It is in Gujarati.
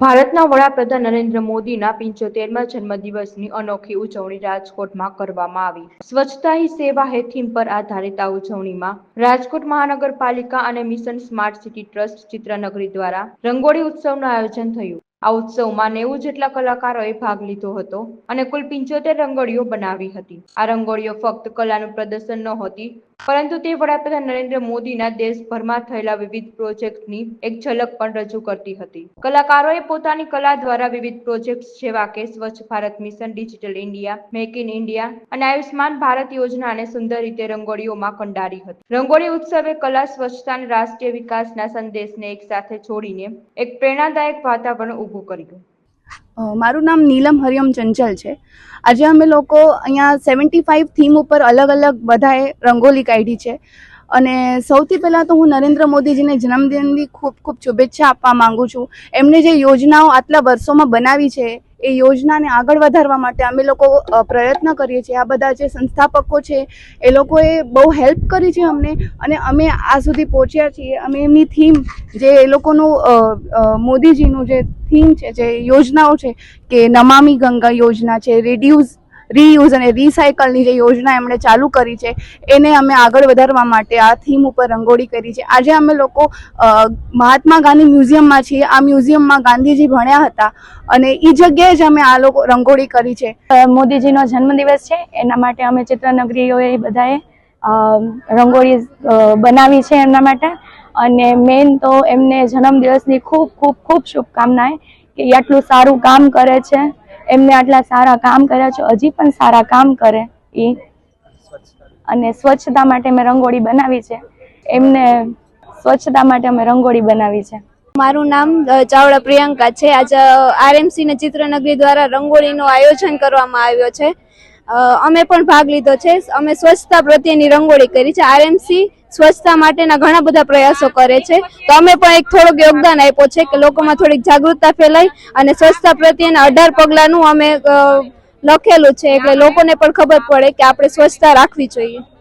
ભારતના વડાપ્રધાન નરેન્દ્ર મોદીના પિંચોતેરમા જન્મદિવસની અનોખી ઉજવણી રાજકોટમાં કરવામાં આવી. સ્વચ્છતા હી સેવા હે થીમ પર આધારિત આ ઉજવણીમાં રાજકોટ મહાનગરપાલિકા અને mission smart city trust Chitranagari દ્વારા રંગોળી ઉત્સવનું આયોજન થયું. આ ઉત્સવમાં નેવું જેટલા કલાકારોએ ભાગ લીધો હતો અને કુલ પિંચોતેર રંગોળીઓ બનાવી હતી. આ રંગોળીઓ ફક્ત કલાનું પ્રદર્શન નહોતી, પરંતુ તે વડાપ્રધાન નરેન્દ્ર મોદીના દેશભરમાં થયેલા વિવિધ પ્રોજેક્ટની એક ઝલક પણ રજૂ કરતી હતી. કલાકારોએ પોતાની કલા દ્વારા વિવિધ પ્રોજેક્ટ્સ જેવા કે Swachh Bharat mission, digital India, make in India અને આયુષ્માન ભારત યોજનાને સુંદર રીતે રંગોળીઓમાં કંડારી હતી. રંગોળી ઉત્સવે કલા, સ્વચ્છતા અને રાષ્ટ્રીય વિકાસના સંદેશને એક સાથે જોડીને એક પ્રેરણાદાયક વાતાવરણ ઊભું કર્યું મારું નામ નીલમ હરિયમ ચંચલ છે. આજે અમે લોકો અહીંયા સેવન્ટી ફાઇવ થીમ ઉપર અલગ અલગ બધાએ રંગોલી કાઢી છે. અને સૌથી પહેલાં તો હું નરેન્દ્ર મોદીજીને જન્મદિનની ખૂબ ખૂબ શુભેચ્છા આપવા માગું છું. એમને જે યોજનાઓ આટલા વર્ષોમાં બનાવી છે, એ યોજનાને આગળ વધારવા માટે અમે લોકો પ્રયત્ન કરીએ છીએ. આ બધા જે સંસ્થાપકો છે, એ લોકોએ બહુ હેલ્પ કરી છે અમને. અને અમે આ સુધી પહોંચ્યા છીએ. અમે એમની થીમ જે એ લોકોનું મોદીજીનું જે થીમ છે, જે યોજનાઓ છે કે નમામી ગંગા યોજના છે રેડ્યુઝ રીયુઝ અને રિસાયકલની જે યોજના એમણે ચાલુ કરી છે, એને અમે આગળ વધારવા માટે આ થીમ ઉપર રંગોળી કરી છે. આજે અમે લોકો મહાત્મા ગાંધી મ્યુઝિયમમાં છીએ. આ મ્યુઝિયમમાં ગાંધીજી ભણ્યા હતા અને એ જગ્યાએ જ અમે આ લોકો રંગોળી કરી છે. મોદીજીનો જન્મદિવસ છે, એના માટે અમે ચિત્રનગરીઓએ બધાએ રંગોળી બનાવી છે એમના માટે. અને મેઇન તો એમને જન્મદિવસની ખૂબ ખૂબ ખૂબ શુભકામનાએ કે એ આટલું સારું કામ કરે છે. એમને આટલા સારા કામ કર્યા છે. હજી પણ સારા કામ કરે એ અને સ્વચ્છતા માટે મેં રંગોળી બનાવી છે. એમને સ્વચ્છતા માટે અમે રંગોળી બનાવી છે. મારું નામ ચાવડા પ્રિયંકા છે. આજે આરએમસી ને ચિત્રનગરી દ્વારા રંગોળીનું આયોજન કરવામાં આવ્યો છે. અમે પણ ભાગ લીધો છે. અમે સ્વચ્છતા પ્રત્યેની રંગોળી કરી છે. આરએમસી સ્વચ્છતા માટેના ઘણા બધા પ્રયાસો કરે છે. તો અમે પણ એક થોડુંક યોગદાન આપ્યું છે કે લોકોમાં થોડીક જાગૃતતા ફેલાય અને સ્વચ્છતા પ્રત્યેના અઢાર પગલાંનું અમે લખેલું છે એટલે લોકોને પણ ખબર પડે કે આપણે સ્વચ્છતા રાખવી જોઈએ.